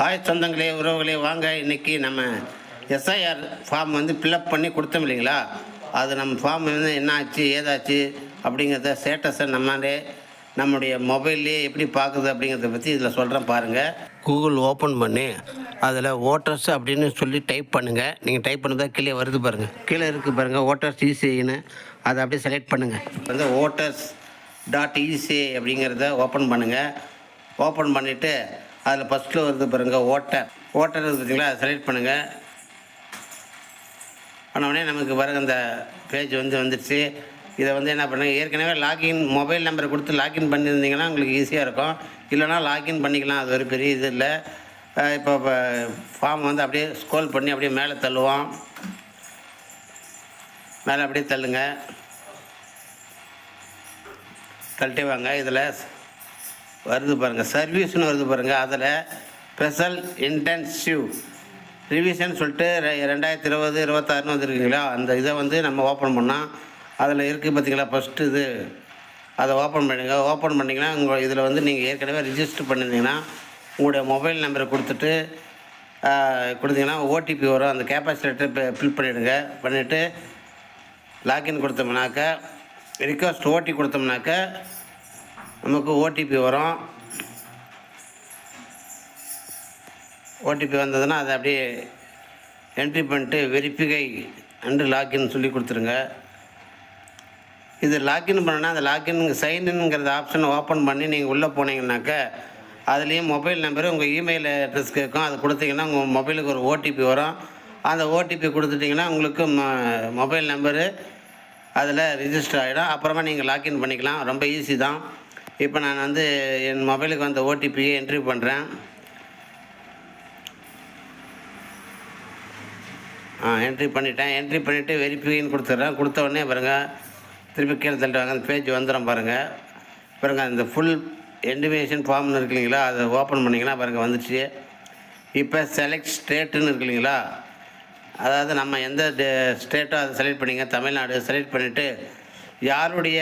Hi சொந்தங்களே உறவுகளே வாங்க இன்றைக்கி நம்ம எஸ்ஐஆர் ஃபார்ம் வந்து ஃபில்லப் பண்ணி கொடுத்தோம் இல்லைங்களா? அது நம்ம ஃபார்ம் வந்து என்ன ஆச்சு ஏதாச்சு அப்படிங்கிறத ஸ்டேட்டஸை நம்மளே நம்முடைய மொபைல்லே எப்படி பார்க்குது அப்படிங்கிறத பற்றி இதில் சொல்கிறேன் பாருங்கள் கூகுள் ஓப்பன் பண்ணி அதில் ஓட்டர்ஸ் அப்படின்னு சொல்லி டைப் பண்ணுங்கள் நீங்கள் டைப் பண்ணதா கீழே வருது பாருங்கள் கீழே இருக்குது பாருங்கள் ஓட்டர்ஸ் இசிஐன்னு அதை அப்படியே செலக்ட் பண்ணுங்கள் வந்து ஓட்டர்ஸ் டாட் இசிஐ அப்படிங்கிறத ஓப்பன் பண்ணுங்கள் ஓப்பன் பண்ணிவிட்டு அதில் ஃபஸ்ட்டில் வருது பாருங்கள் ஓட்டர் ஓட்டர் இருக்குது பார்த்தீங்களா அதை செலக்ட் பண்ணுங்கள் பண்ணவுடனே நமக்கு பாருங்க அந்த பேஜ் வந்து வந்துடுச்சு இதை வந்து என்ன பண்ணுங்கள் ஏற்கனவே லாகின் மொபைல் நம்பரை கொடுத்து லாகின் பண்ணியிருந்தீங்கன்னா உங்களுக்கு ஈஸியாக இருக்கும். இல்லைனா லாகின் பண்ணிக்கலாம் அது ஒரு பெரிய இது இல்லை. இப்போ ஃபார்ம் வந்து அப்படியே ஸ்கோல் பண்ணி அப்படியே மேலே தள்ளுவோம். மேலே அப்படியே தள்ளுங்க. தள்ளிட்டே வாங்க இதில் வருது பாருங்கள் சர்வீஸ்னு வருது பாருங்கள் அதில் ஸ்பெஷல் இன்டென்சிவ் ரிவிஷன் சொல்லிட்டு ரெ- ரெண்டாயிரத்தி இருபது இருபத்தாறுன்னு வந்துருக்கீங்களா? அந்த இதை வந்து நம்ம ஓப்பன் பண்ணால் அதில் இருக்குது பார்த்தீங்களா ஃபஸ்ட்டு இது. அதை ஓப்பன் பண்ணுங்க. ஓப்பன் பண்ணிங்கன்னா உங்கள் இதில் வந்து நீங்கள் ஏற்கனவே ரிஜிஸ்டர் பண்ணியிருந்தீங்கன்னா உங்களுடைய மொபைல் நம்பரை கொடுத்துட்டு கொடுத்தீங்கன்னா ஓடிபி வரும். அந்த கேப்பாசிட்டர் ஃபில் பண்ணிவிடுங்க பண்ணிவிட்டு லாக்இன் கொடுத்தோம்னாக்க ரிக்வஸ்ட் ஓடி கொடுத்தோம்னாக்க நமக்கு ஓடிபி வரும். ஓடிபி வந்ததுன்னா அதை அப்படியே என்ட்ரி பண்ணிட்டு வெரிஃபிகை அண்டு லாக்இன் சொல்லி கொடுத்துருங்க. இது லாகின் பண்ணனா அந்த லாக்இன் சைன்இன்ங்கிறத ஆப்ஷனை ஓப்பன் பண்ணி நீங்கள் உள்ளே போனீங்கன்னாக்க அதுலேயும் மொபைல் நம்பரு உங்கள் இமெயில் அட்ரஸ் கேட்கும் அது கொடுத்தீங்கன்னா உங்கள் மொபைலுக்கு ஒரு ஓடிபி வரும். அந்த ஓடிபி கொடுத்துட்டிங்கன்னா உங்களுக்கு மொபைல் நம்பரு அதில் ரிஜிஸ்டர் ஆகிடும் அப்புறமா நீங்கள் லாக்இன் பண்ணிக்கலாம். ரொம்ப ஈஸி தான். இப்போ நான் வந்து என் மொபைலுக்கு வந்த ஓடிபியை என்ட்ரி பண்ணுறேன் ஆ என்ட்ரி பண்ணிட்டேன். என்ட்ரி பண்ணிவிட்டு வெரிஃபிகேன்னு கொடுத்துட்றேன். கொடுத்த உடனே பாருங்கள் திருப்பி கீழே தள்ளுவாங்க அந்த பேஜ் வந்துடும் பாருங்கள் பாருங்கள் இந்த ஃபுல் என்டிமேஷன் ஃபார்ம்னு இருக்கு இல்லைங்களா? அதை ஓப்பன் பண்ணிங்கன்னா பாருங்கள் வந்துச்சு. இப்போ செலக்ட் ஸ்டேட்டுன்னு இருக்கு இல்லைங்களா? அதாவது நம்ம எந்த ஸ்டேட்டோ அதை செலக்ட் பண்ணிங்க? தமிழ்நாடு செலக்ட் பண்ணிவிட்டு யாருடைய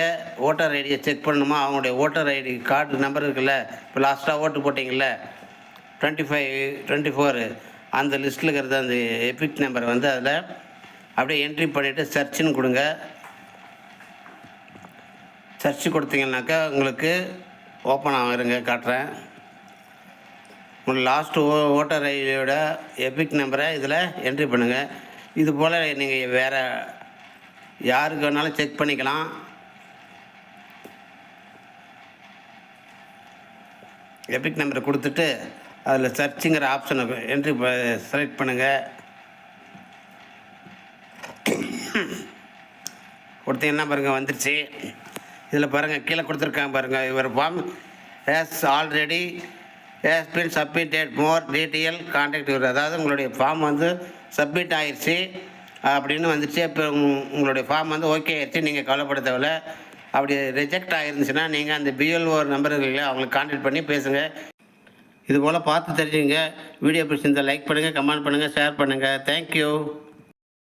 ஓட்டர் ஐடியை செக் பண்ணணுமோ அவங்களுடைய ஓட்டர் ஐடி கார்டு நம்பர் இருக்குல்ல இப்போ லாஸ்ட்டாக ஓட்டு போட்டிங்கள்ல டுவெண்ட்டி ஃபைவ் டுவெண்ட்டி ஃபோரு அந்த லிஸ்ட்டில் இருக்கிறது அந்த எபிக் நம்பர் வந்து அதில் அப்படியே என்ட்ரி பண்ணிவிட்டு சர்ச்சுன்னு கொடுங்க. சர்ச் கொடுத்தீங்கன்னாக்கா உங்களுக்கு ஓப்பன் ஆகும் இருங்க காட்டுறேன். உங்கள் லாஸ்ட்டு ஓ ஓட்டர் ஐடியோட எபிக் நம்பரை இதில் என்ட்ரி பண்ணுங்கள் இது போல் நீங்கள் வேறு யாருக்கு வேணாலும் செக் பண்ணிக்கலாம். எபிக் நம்பரை கொடுத்துட்டு அதில் சர்ச்சுங்கிற ஆப்ஷனை என்ட்ரி செலக்ட் பண்ணுங்கள் கொடுத்தீங்கன்னா பாருங்கள் வந்துருச்சு. இதில் பாருங்கள் கீழே கொடுத்துருக்காங்க பாருங்கள் இவர் form has already has been submitted more detail contact இவர். அதாவது உங்களுடைய ஃபார்ம் வந்து சப்மிட் ஆயிடுச்சு அப்படின்னு வந்துச்சு இப்போ உங்களுடைய ஃபார்ம் வந்து ஓகே எடுத்து நீங்கள் கவலைப்பட தேவையில்ல அப்படி ரிஜெக்ட் ஆகிருந்துச்சுன்னா நீங்கள் அந்த பிஎல்ஓ நம்பர் இருக்குல்லையா அவங்களுக்கு கான்டாக்ட் பண்ணி பேசுங்க. இதுபோல் பார்த்து தெரிஞ்சுங்க வீடியோ பிடிச்சிருந்தால் லைக் பண்ணுங்கள் கமெண்ட் பண்ணுங்கள் ஷேர் பண்ணுங்கள் தேங்க்யூ